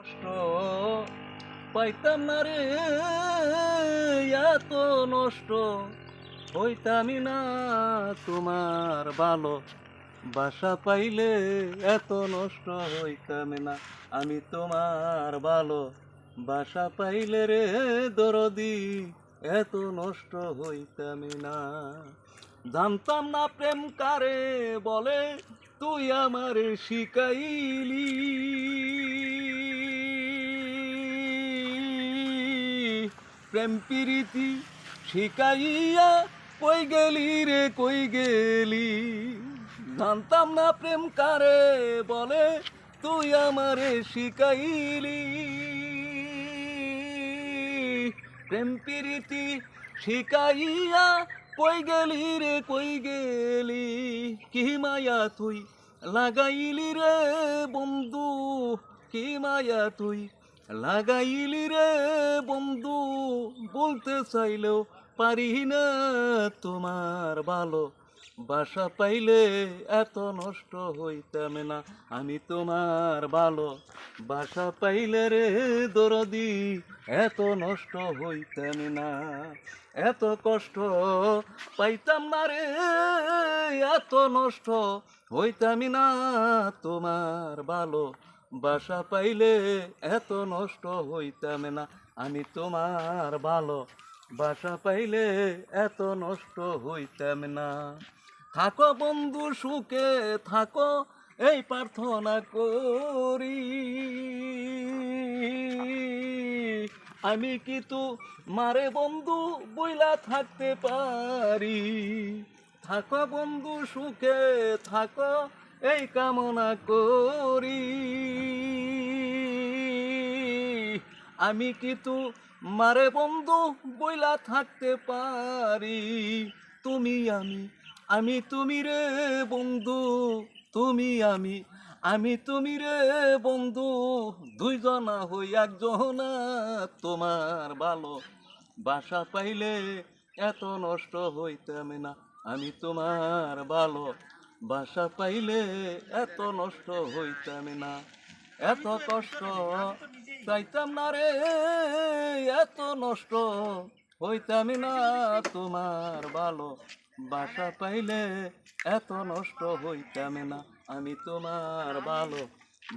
কষ্ট পাইতাম না রে, এত নষ্ট হইতামি না তোমার ভালো বাসা পাইলে, এত নষ্ট হইতাম না। আমি তোমার ভালো বাসা পাইলে রে, দরদি, এত নষ্ট হইতাম না। জানতাম না প্রেম কারে বলে, তুই আমারে শিখাইলি প্রেম প্রীতি শিখাইয়া কই গেলি রে, কই গেলি? জানতাম না প্রেম কারে বলে, তুই আমারে শিকাইলি প্রেম প্রীতি শিখাইয়া কই গেলি রে, কই গেলি? কি মায়া তুই লাগাইলি রে, বন্ধু? কি মায়া তুই লাগাইলি রে, বন্ধু? বলতে চাইলেও পারি না তোমার ভালো। বাসা পাইলে এত নষ্ট হইতাম না, আমি তোমার ভালো। বাসা পাইলে রে দরদি, এত নষ্ট হইতাম না। এত কষ্ট পাইতাম না রে, এত নষ্ট হইতাম না তোমার ভালো। বাসা পাইলে এত নষ্ট হইতাম না আমি তোমার ভালো বাসা পাইলে এত নষ্ট হইতাম না। থাকো বন্ধু, সুখে থাকো, এই প্রার্থনা করি। আমি কি মারে বন্ধু বইলা থাকতে পারি? থাকো বন্ধু, সুখে থাকো, এই কামনা করি। আমি কি তু মারে বন্ধু, বইলা থাকতে পারি। তুমি আমি আমি তুমি রে বন্ধু, তুমি আমি আমি তুমি রে বন্ধু। দুইজনা হই একজনা তোমার ভালো বাসা পাইলে এত নষ্ট হইতাম না। আমি তোমার ভালো বাসা পাইলে এত নষ্ট হইতাম না। এত কষ্ট চাইতাম না রে, এত নষ্ট হইতামি না তোমার ভালো বাসা পাইলে, এত নষ্ট হইতাম না আমি তোমার ভালো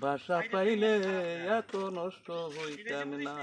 বাসা পাইলে, এত নষ্ট হইতাম না।